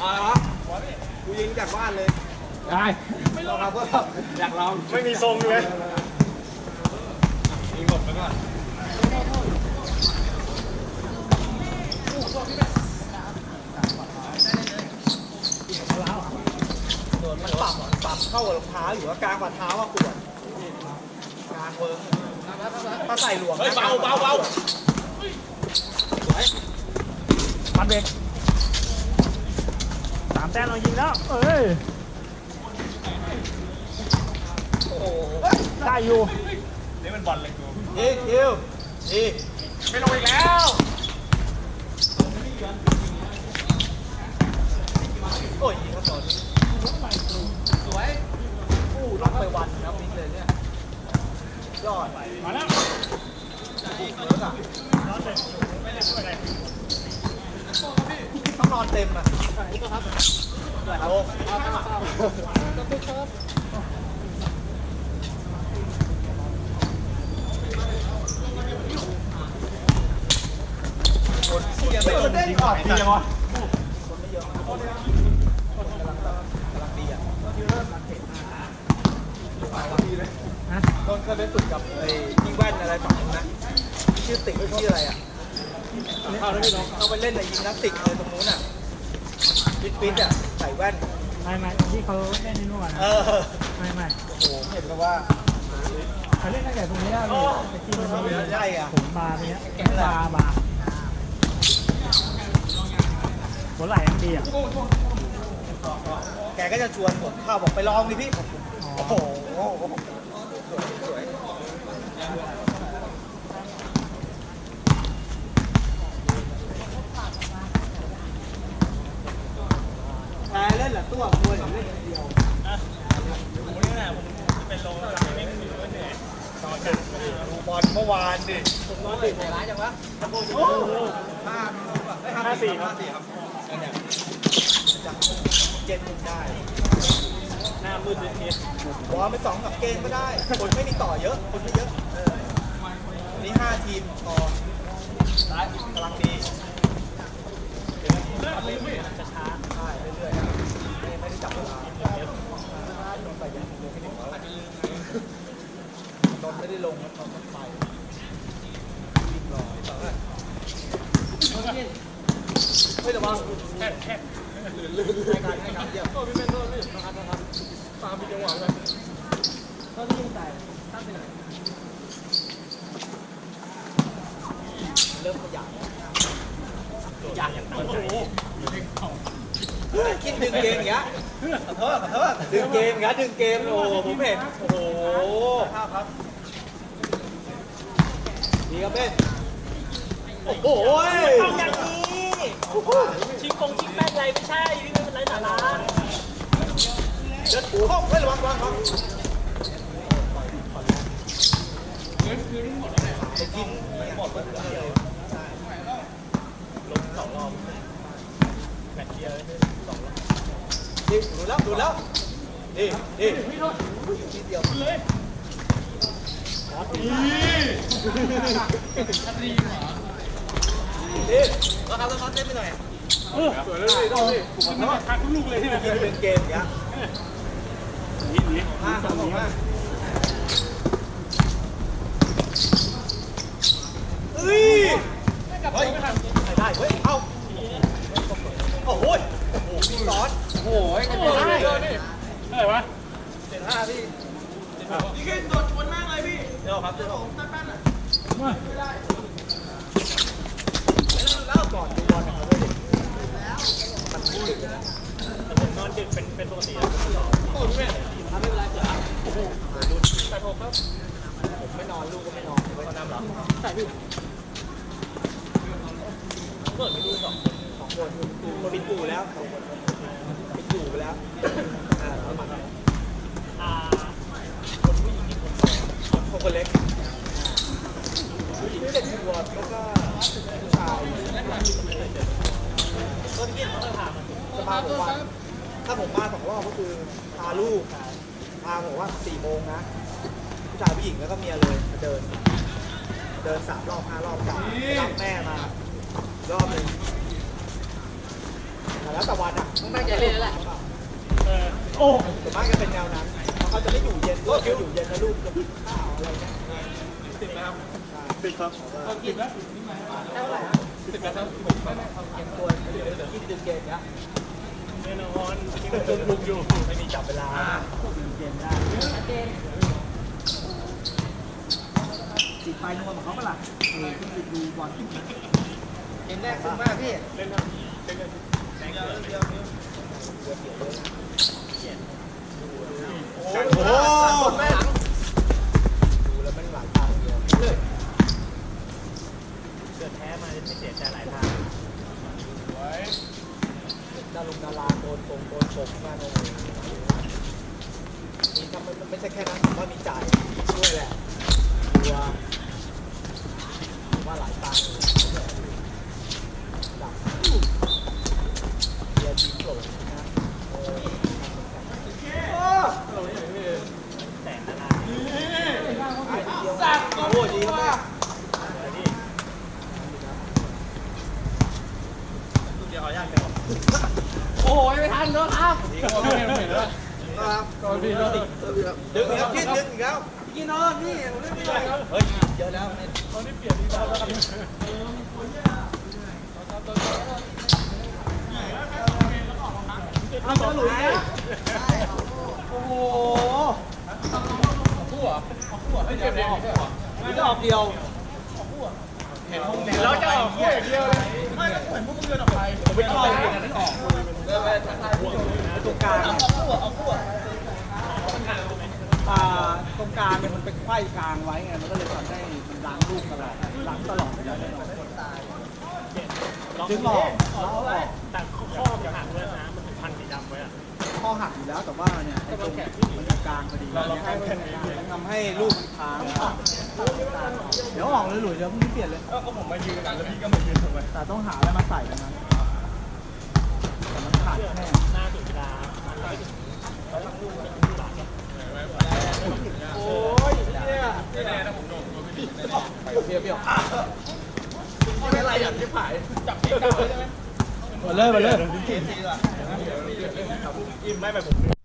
อะไรวะกูยิงจากบ้านเลย ได้ไม่ลองครับก็อยากลอง ไม่มีทรงเลยยิงหมดไปก่อนมันปรับปรับเข้ากับรองเท้าอยู่ว่ากลางฝ่าเท้าว่าปวดกลางเวิร์กถ้าใส่หลวมเฮ้ยเบาเบาเบาปัดเบรกสามแต้มเรายิงแล้ว เอ้ยได้อยู่นี่มันบอลเลยกูยิงคิวยิงไม่ลงอีกแล้วโอ้ยยิงเขาต่อสวยผู้ล็อกไปวันนะมิกเลยเนี่ยยอดมาแล้ว เวิร์กอะต้อง นอนเต็มอะโอ้คนเชียร์ไม่คนเด้ออกดีจังวะคนไม่เยอะมากคนคนกำลังแบบกำลังดีอะต้นเคยไปฝึกกับไอ้ยิงแว่นอะไรฝั่งนู้นนะชื่อติ๊กชื่ออะไรอะ เข้าได้ไม่ลงเอาไปเล่นในยิมนาสติกเลยตรงนู้นอะฟิตฟิตอะใส่แว่นไม่ไม่ที่เขาเล่นในนู่นเอนะอไม่ไม่โอ้โหเห็นแล้วว่าเขาเล่นตั้งแต่ตรงนี้แล้วพี่ตะกี้มันมีใช่อะผมบาร์เนี้ยบาร์บาร์หัวไหล่ยังดีอะแกก็จะชวนผมเข้าบอกไปลองดิพี่ผมอ๋อโอ้โหสวย แพ้เล่นเหรอตัวมวยหรือเล่นคนเดียวดูบอลเมื่อวานดิผมนอนดึกร้ายจังวะโอ้ห้าห้าสี่ห้าสี่ครับเนี่ยจากเจ็ดมุมได้หน้ามืดเลยทีบอลไปสองกับเกมก็ได้คนไม่มีต่อเยอะคนไม่เยอะวันนี้ห้าทีมต่อได้กำลังดี คิดดึงเกมอย่างเงี้ยขอโทษขอโทษดึงเกมอย่างเงี้ยดึงเกมโอ้โหผมเห็นโอ้โหดีครับเบ้นโอ้โหเอาอย่างนี้ ชิงกงชิงแป้งอะไรไม่ใช่ ไร้สาระเดินหูเข้าเฮ้ยระวังระวังระวังไปกินหมดเลยลงสองรอบแมตเดียวสองรอบนี่ดูแล้วดูแล้วนี่นี่ดเดียวเลยนี่เราทำแล้วเขาเต้นไปหน่อย สวยเลยต้องดิผมว่าทางทุกลูกเลยที่กินเป็นเกมอย่างเงี้ยหนีหนีห้าสามสองห้าเฮ้ยเฮ้ยไม่ได้เฮ้ย เอ้าโอ้โหโอ้โหพี่ร้อนโอ้โหไอ้ตัวนี้อะไรวะเจ็ดห้าพี่พี่แค่โดนชวนมากเลยพี่ เดี๋ยวครับเดี๋ยวผมตั้งแป้นอะมาแเปิดไปดูสองคนสองคนคนปิดอู่แล้วสองคนปิดอู่ไปแล้วอ่าแล้วมันอ่าคนผู้หญิงอีกคนสองคนคนเล็กผู้หญิงเด็กชัวร์แล้วก็ผู้ชายก็ที่เขาจะพาจะพาผมมาถ้าผมมาสองรอบก็คือพาลูกพาผมว่าสี่โมงนะผู้ชายผู้หญิงแล้วก็เมียเลยเดิน เดินสามรอบห้ารอบกลับรับแม่มารอบหนึ่ง แต่แล้วแต่วันอะต้องตั้งใจเล่นแล้วแหละเออโอ้ส่วนมากจะเป็นแนวนั้นเพราะเขาจะไม่อยู่เย็นลูกจะอยู่เย็นนะลูกจะกินข้าวอะไรเงี้ยติดไหมครับติดครับติดไหมเท่าไหร่ติดไหมครับเกมตัวกินดื่มเกมเนี้ยแน่นอนที่มันโดนลุกอยู่ไม่มีจับเวลาเกมได้ติดปลายนวลของเขาเปะล่าเออที่ติดดูบอลเกมแรกซึ้งมากพี่เล่นทำเล่นกันแรงเกิน โอ้โหเกิดแพ้มาไม่เสียใจหลายทางดารุงดาราโดนโกงโดนโกงมาโอ้โหนี่ทำมันไม่ใช่แค่นั้นผมว่ามีจ่ายด้วยแหละตัวผมว่าหลายตังค์เลยดับเดียร์ดีโกรธนะเออ แสนนานา สักโอ้ดีมาก เลยดิลูกเดียวเอายากไปหรอ โอ้ยไม่ทันแล้ว ครับนี่ก็ไม่เห็นแล้วครับก็ดีแล้วดึงอีกแล้วพี่ดึงอีกแล้วพี่นอนนี่ผมเล่นไม่ได้ครับเฮ้ยเยอะแล้วเนี่ยเขาได้เปลี่ยนที่บ้าแล้วกันเอาตัวหลุยเนี่ยโอ้โหไม่เก็บเลยมันจะออกเดียวเห็นแล้วจะออกคู่อย่างเดียวเลยไม่ก็เหมือนพวกมึงเดินออกไปผมไม่ออกไม่ออก ตรงกลางอ่าตรงกลางเนี่ยมันเป็นไขว้กลางไว้ไง มันก็เลยทำให้มันล้างลูกตลอดล้างตลอดเลยดึงออกแล้วเอาออกแต่ข้อมันหักด้วยนะ มันพันสีดำไว้อะข้อหักอยู่แล้วแต่ว่าเนี่ยตรงมันกลางพอดีทำให้ลูกมันค้างเดี๋ยวออกเลยหลุยเดี๋ยวพรุ่งนี้เปลี่ยนเลยก็ผมมายืนกันแล้วพี่ก็มายืนทำไมแต่ต้องหาอะไรมาใส่นะ มาเลยมาเลยอิ่มไม่ไปผม